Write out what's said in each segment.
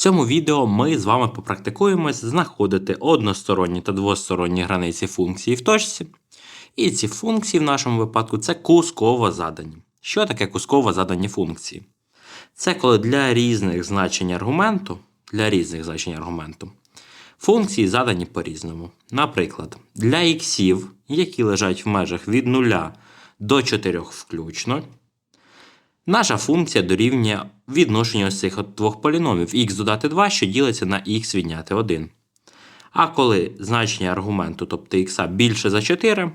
цьому відео ми з вами попрактикуємось знаходити односторонні та двосторонні границі функції в точці. І ці функції в нашому випадку це кусково задані. Що таке кусково задані функції? Це коли для різних значень аргументу, для різних значень аргументу, функції задані по-різному. Наприклад, для іксів, які лежать в межах від 0 до 4 включно, наша функція дорівнює відношенню ось цих двох поліномів х додати 2, що ділиться на х відняти 1. А коли значення аргументу, тобто х більше за 4,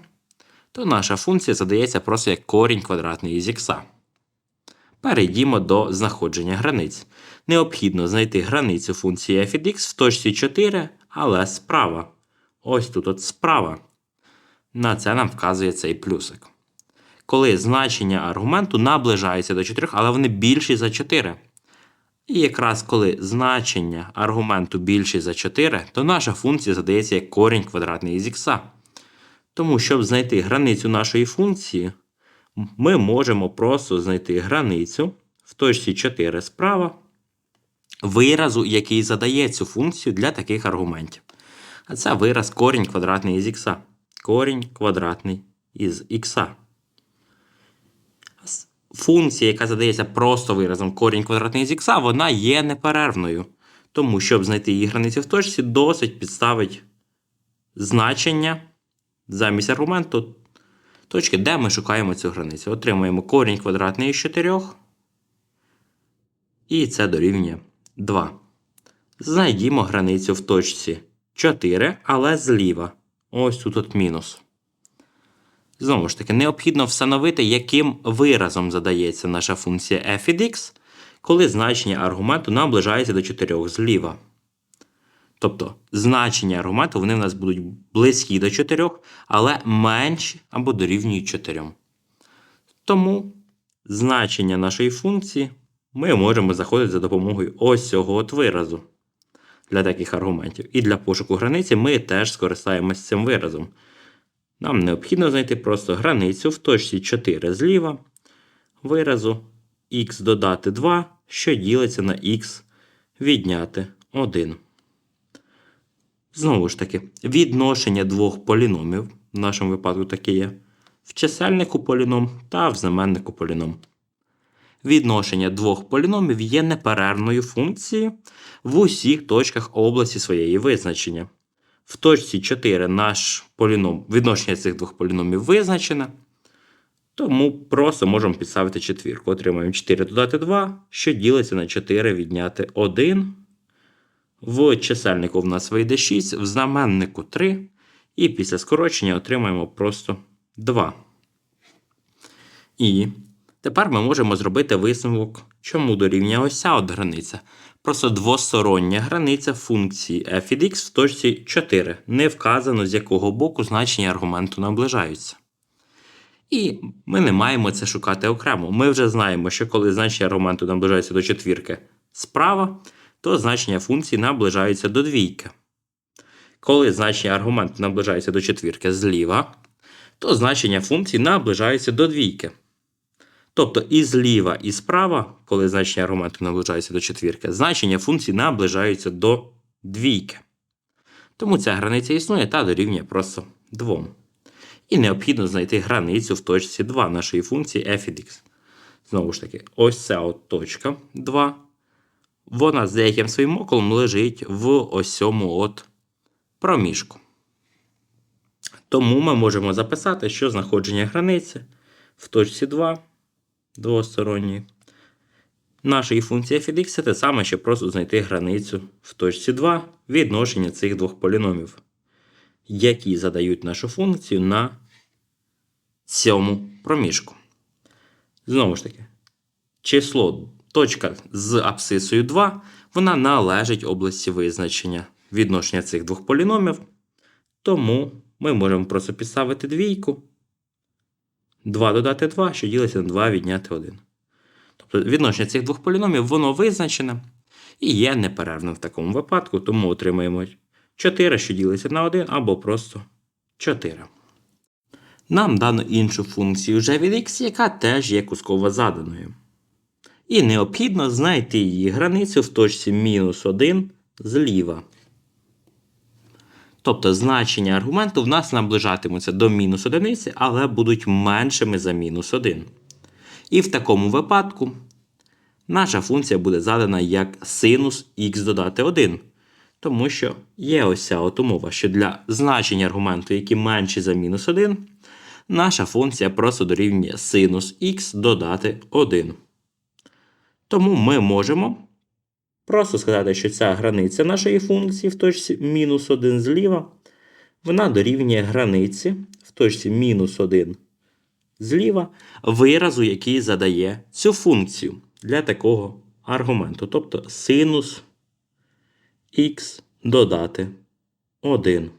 то наша функція задається просто як корінь квадратний із х. Перейдімо до знаходження границь. Необхідно знайти границю функції f від x в точці 4, але справа. Ось тут от справа. На це нам вказує цей плюсик. Коли значення аргументу наближаються до 4, але вони більші за 4. І якраз коли значення аргументу більші за 4, то наша функція задається як корінь квадратний із х. Тому, щоб знайти границю нашої функції, ми можемо просто знайти границю в точці 4 справа виразу, який задає цю функцію для таких аргументів. А це вираз корінь квадратний із х. Корінь квадратний із х. Функція, яка задається просто виразом корінь квадратний із х, вона є неперервною. Тому, щоб знайти її границю в точці, досить підставити значення замість аргументу точки, де ми шукаємо цю границю. Отримуємо корінь квадратний із 4. І це дорівнює 2. Знайдімо границю в точці 4, але зліва. Ось тут от мінус. Знову ж таки, необхідно встановити, яким виразом задається наша функція f від x, коли значення аргументу наближається до 4 зліва. Тобто значення аргументу вони в нас будуть близькі до 4, але менші або дорівнюють 4. Тому значення нашої функції ми можемо заходити за допомогою ось цього от виразу для таких аргументів. І для пошуку границі ми теж скористаємось цим виразом. Нам необхідно знайти просто границю в точці 4 зліва виразу х додати 2, що ділиться на х відняти 1. Знову ж таки, відношення двох поліномів, в нашому випадку таке є, в чисельнику поліном та в знаменнику поліном. Відношення двох поліномів є неперервною функцією в усіх точках області своєї визначення. В точці 4 наш поліном, відношення цих двох поліномів визначене. Тому просто можемо підставити четвірку. Отримаємо 4 додати 2, що ділиться на 4 відняти 1. В чисельнику в нас вийде 6, в знаменнику 3. І після скорочення отримаємо просто 2. І тепер ми можемо зробити висновок, чому дорівнює ось от границя. Просто двостороння границя функції f від x в точці 4. Не вказано, з якого боку значення аргументу наближаються. І ми не маємо це шукати окремо. Ми вже знаємо, що коли значення аргументу наближається до четвірки справа, то значення функції наближаються до двійки. Коли значення аргументу наближається до четвірки зліва, то значення функції наближається до двійки. Тобто і зліва, і справа, коли значення аргументу наближається до четвірки, значення функції наближаються до двійки. Тому ця границя існує та дорівнює просто 2. І необхідно знайти границю в точці 2 нашої функції f від x. Знову ж таки, ось ця от точка 2. Вона з деяким своїм околом лежить в ось от проміжку. Тому ми можемо записати, що знаходження границі в точці 2 двосторонньої. Нашої функції f від це те саме, що просто знайти границю в точці 2 відношення цих двох поліномів, які задають нашу функцію на цьому проміжку. Знову ж таки, число точка з абсцисою 2, вона належить області визначення відношення цих двох поліномів. Тому ми можемо просто підставити двійку. 2 додати 2, що ділиться на 2 відняти 1. Тобто відношення цих двох поліномів воно визначене і є неперервним в такому випадку, тому отримаємо 4, що ділиться на 1, або просто 4. Нам дано іншу функцію вже від x, яка теж є кусково заданою. І необхідно знайти її границю в точці мінус 1 зліва. Тобто значення аргументу в нас наближатимуться до мінус одиниці, але будуть меншими за мінус 1. І в такому випадку наша функція буде задана як синус х додати 1. Тому що є ось ця от умова, що для значення аргументу, які менші за мінус 1, наша функція просто дорівнює синус х додати 1. Тому ми можемо просто сказати, що ця границя нашої функції в точці мінус 1 зліва, вона дорівнює границі в точці мінус 1 зліва виразу, який задає цю функцію для такого аргументу. Тобто синус х додати 1.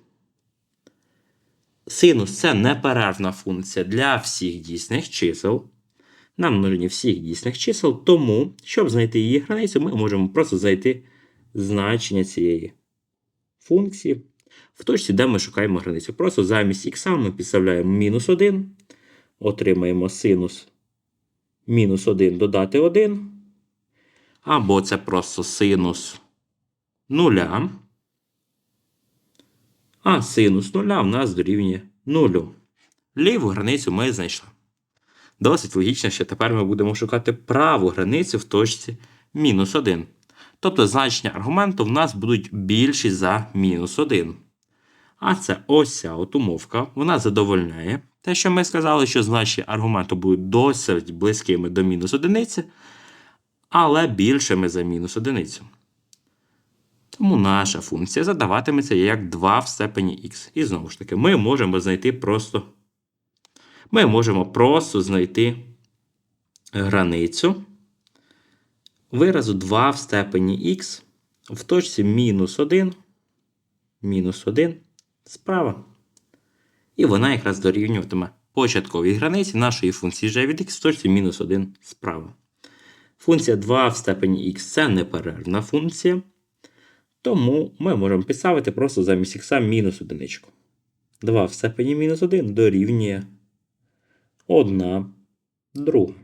Синус це неперервна функція для всіх дійсних чисел. Нам нужні всіх дійсних чисел, тому, щоб знайти її границю, ми можемо просто знайти значення цієї функції в точці, де ми шукаємо границю. Просто замість х ми підставляємо мінус 1, отримаємо синус мінус 1 додати 1. Або це просто синус нуля. А синус нуля в нас дорівнює нулю. Ліву границю ми знайшли. Досить логічно, що тепер ми будемо шукати праву границю в точці мінус 1. Тобто значення аргументу в нас будуть більші за мінус 1. А це ось ця умовка, вона задовольняє те, що ми сказали, що значення аргументу будуть досить близькими до мінус одиниці, але більшими за мінус одиницю. Тому наша функція задаватиметься як 2 в степені х. І знову ж таки, ми можемо знайти просто. Ми можемо просто знайти границю виразу 2 в степені х в точці мінус 1, мінус 1 справа. І вона якраз дорівнюватиме початковій границі нашої функції g від x в точці мінус 1 справа. Функція 2 в степені х це неперервна функція. Тому ми можемо підставити просто замість х мінус одиничку. 2 в степені мінус 1 дорівнює 1 друга.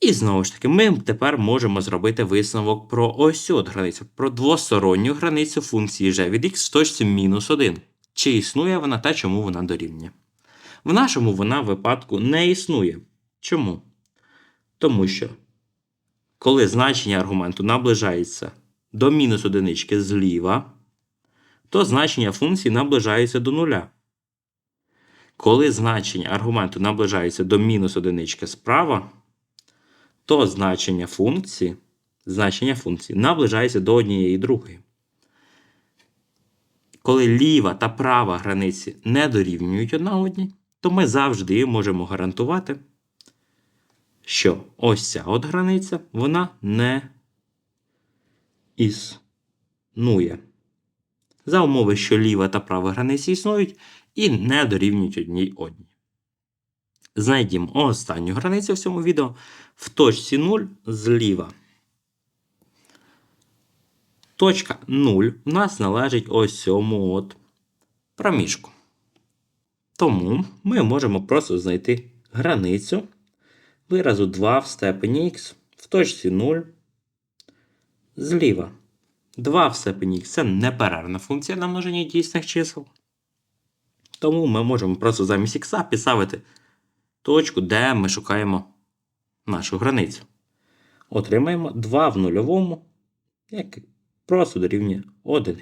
І знову ж таки, ми тепер можемо зробити висновок про ось цю границю, про двосторонню границю функції g від x в точці мінус 1. Чи існує вона та чому вона дорівнює? В нашому вона випадку не існує. Чому? Тому що, коли значення аргументу наближається до мінус одинички зліва, то значення функції наближається до нуля. Коли значення аргументу наближається до мінус одинички справа, то значення функції, значення функції наближається до однієї другої. Коли ліва та права границі не дорівнюють одна одній, то ми завжди можемо гарантувати, що ось ця от границя вона не існує. За умови, що ліва та права границі існують і не дорівнюють одній одній. Знайдімо останню границю в цьому відео в точці 0 зліва. Точка 0 у нас належить ось цьому от проміжку. Тому ми можемо просто знайти границю виразу 2 в степені х в точці 0 зліва. 2 в степені х це неперервна функція на множення дійсних чисел. Тому ми можемо просто замість ікса підставити точку, де ми шукаємо нашу границю. Отримаємо 2 в нульовому, як просто дорівнює 1.